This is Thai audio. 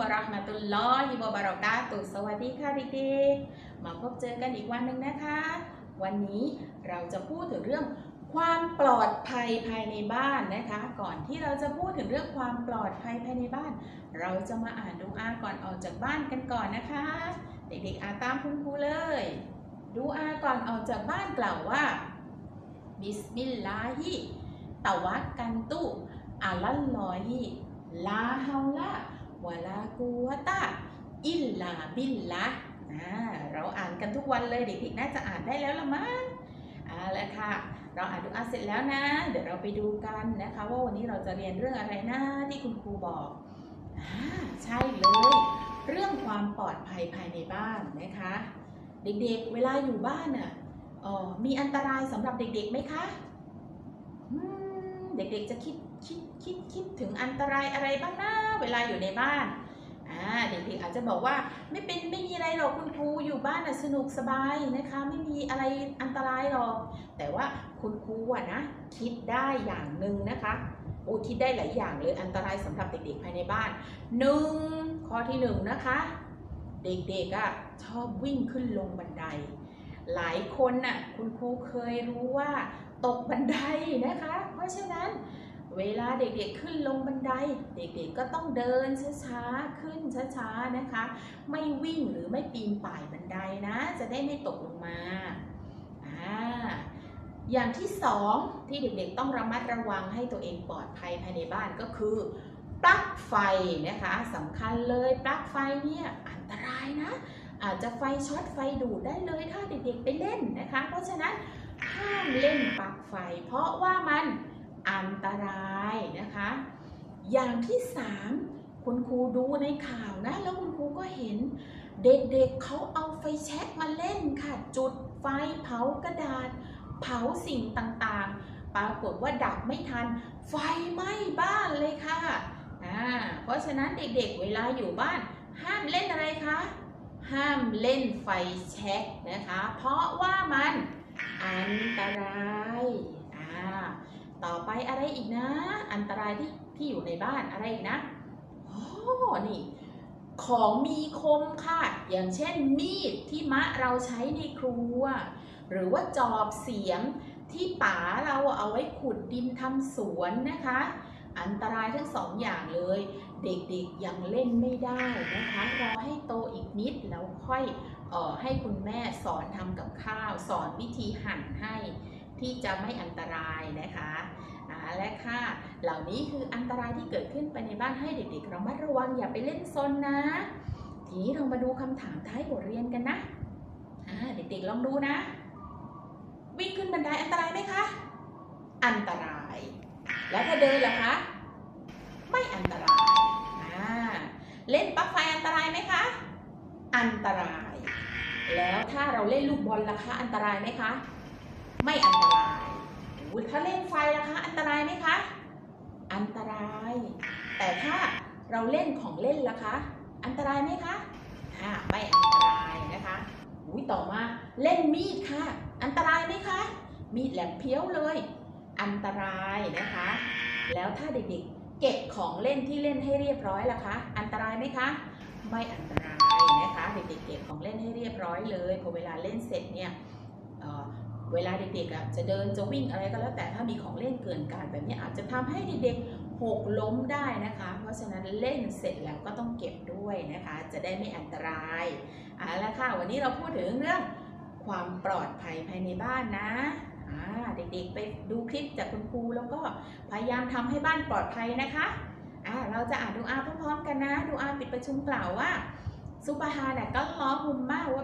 วะเราะห์มะตุลลอฮิวะบะเราะกาตุสวัสดีค่ะเด็กๆมาพบเจอกันอีกวันหนึ่งนะคะ วันนี้เราจะพูดถึงเรื่องความปลอดภัยภายในบ้านนะคะ ก่อนที่เราจะพูดถึงเรื่องความปลอดภัยภายในบ้าน เราจะมาอ่านดูอาก่อนออกจากบ้านกันก่อนนะคะ เด็กๆอ่านตามคุณครูเลย ดูอาก่อนออกจากบ้านกล่าวว่าบิสมิลลาฮิตะวักกันตุอัลลอฮิลาฮาวละ วะลากูวะตะอิลลาบิลละเราอ่านกันทุกวันเลยเด็กๆน่าจะอ่านได้แล้วละมั้งเอาละค่ะ เราอ่านดูอาเสร็จแล้วนะ เดี๋ยวเราไปดูกันนะคะ ว่าวันนี้เราจะเรียนเรื่องอะไรนะที่คุณครูบอกอใช่เลย เรื่องความปลอดภัยภายในบ้านนะคะ เด็กๆเวลาอยู่บ้านน่ะเอ่อมีอันตรายสำหรับเด็กๆไหมคะเด็กๆจะคิดคิดคิดคิดถึงอันตรายอะไรบ้างนะ เวลาอยู่ในบ้านเด็กๆอาจจะบอกว่าไม่เป็นไม่มีอะไรหรอกคุณครูอยู่บ้านสนุกสบายนะคะ ไม่มีอะไรอันตรายหรอก แต่ว่าคุณครูอะนะคิดได้อย่างหนึ่งนะคะโอ้คิดได้หลายอย่างเลยอันตรายสำหรับเด็กๆภายในบ้านหนึ่งข้อที่หนึ่งนะคะ เด็กๆอะชอบวิ่งขึ้นลงบันได หลายคนน่ะคุณครูเคยรู้ว่าตกบันไดนะคะ เพราะฉะนั้น เวลาเด็กๆขึ้นลงบันได เด็กๆก็ต้องเดินช้าๆ ขึ้นช้าๆ นะคะ ไม่วิ่งหรือไม่ปีนป่ายบันไดนะ จะได้ไม่ตกลงมาอ่าอย่างที่สองที่เด็กๆต้องระมัดระวังให้ตัวเองปลอดภัยภายในบ้านก็คือปลั๊กไฟนะคะสำคัญเลยปลั๊กไฟเนี่ยอันตรายนะ อาจจะไฟช็อตไฟดูดได้เลยถ้าเด็กๆไปเล่นนะคะ เพราะฉะนั้นห้ามเล่นปลั๊กไฟ เพราะว่ามัน อันตรายนะคะ อย่างที่สามคุณครูดูในข่าวนะ แล้วคุณครูก็เห็นเด็กๆเเขาเอาไฟแช็กมาเล่นค่ะ จุดไฟเผากระดาษ เผาสิ่งต่างๆ ปรากฏว่าดับไม่ทัน ไฟไหม้บ้านเลยค่ะอ่าเพราะฉะนั้นเด็กๆเวลาอยู่บ้าน ห้ามเล่นอะไรคะ ห้ามเล่นไฟแช็กนะคะ เพราะว่ามันอันตรายอ่า ต่อไปอะไรอีกนะ อันตรายที่ที่อยู่ในบ้านอะไรอีกนะโอ้นี่ของมีคมค่ะ อย่างเช่นมีดที่มะเราใช้ในครัว หรือว่าจอบเสียมที่ป๋าเราเอาไว้ขุดดินทำสวนนะคะ อันตรายทั้งสองอย่างเลย เด็กๆยังเล่นไม่ได้นะคะรอให้โตอีกนิดแล้วค่อยออให้คุณแม่สอนทำกับข้าว สอนวิธีหั่นให้ ที่จะไม่อันตรายนะคะและค่ะเหล่านี้คืออันตรายที่เกิดขึ้นไปในบ้านให้เด็กๆระมัดระวังอย่าไปเล่นซนนะ ทีนี้เรามาดูคำถามท้ายบทเรียนกันนะเด็กๆลองดูนะ วิ่งขึ้นบันไดอันตรายไหมคะ อันตราย แล้วถ้าเดินล่ะคะ ไม่อันตรายเล่นปลั๊กไฟอันตรายไหมคะ อันตราย แล้วถ้าเราเล่นลูกบอลล่ะคะ อันตรายไหมคะ ไม่อันต รายอุ๊ยถ้าเล่นไฟล่ะคะ อันตรายไหมคะ อันตราย แต่ถ้าเราเล่นของเล่นล่ะคะ อันตรายไหมคะอ่าไม่อันตรายนะคะอุ้ยต่อมาเล่นมีดค่ะ อันตรายไหมคะ มีดแหลมเพี้ยวเลย อันตรายนะคะ แล้วถ้าเด็กๆ เก็บของเล่นที่เล่นให้เรียบร้อยล่ะคะ อันตรายไหมคะ ไม่อันตรายนะคะ เด็กๆ เก็บของเล่นให้เรียบร้อยเลย พอเวลาเล่นเสร็จเนี่ย เวลาเด็กๆจะเดินจะวิ่งอะไรก็แล้วแต่ถ้ามีของเล่นเกินการแบบนี้อาจจะทำให้เด็กๆหกล้มได้นะคะ เพราะฉะนั้นเล่นเสร็จแล้วก็ต้องเก็บด้วยนะคะ จะได้ไม่อันตรายเอาละค่ะ วันนี้เราพูดถึงเรื่องความปลอดภัยภายในบ้านนะเด็กๆไปดูคลิปจากคุณครูแล้วก็พยายามทำให้บ้านปลอดภัยนะคะอ่าเราจะอ่านดูอาพร้อมๆกันนะ ดูอาปิดประชุมกล่าวว่า ซุบฮานะกัลลอฮุมมะวะ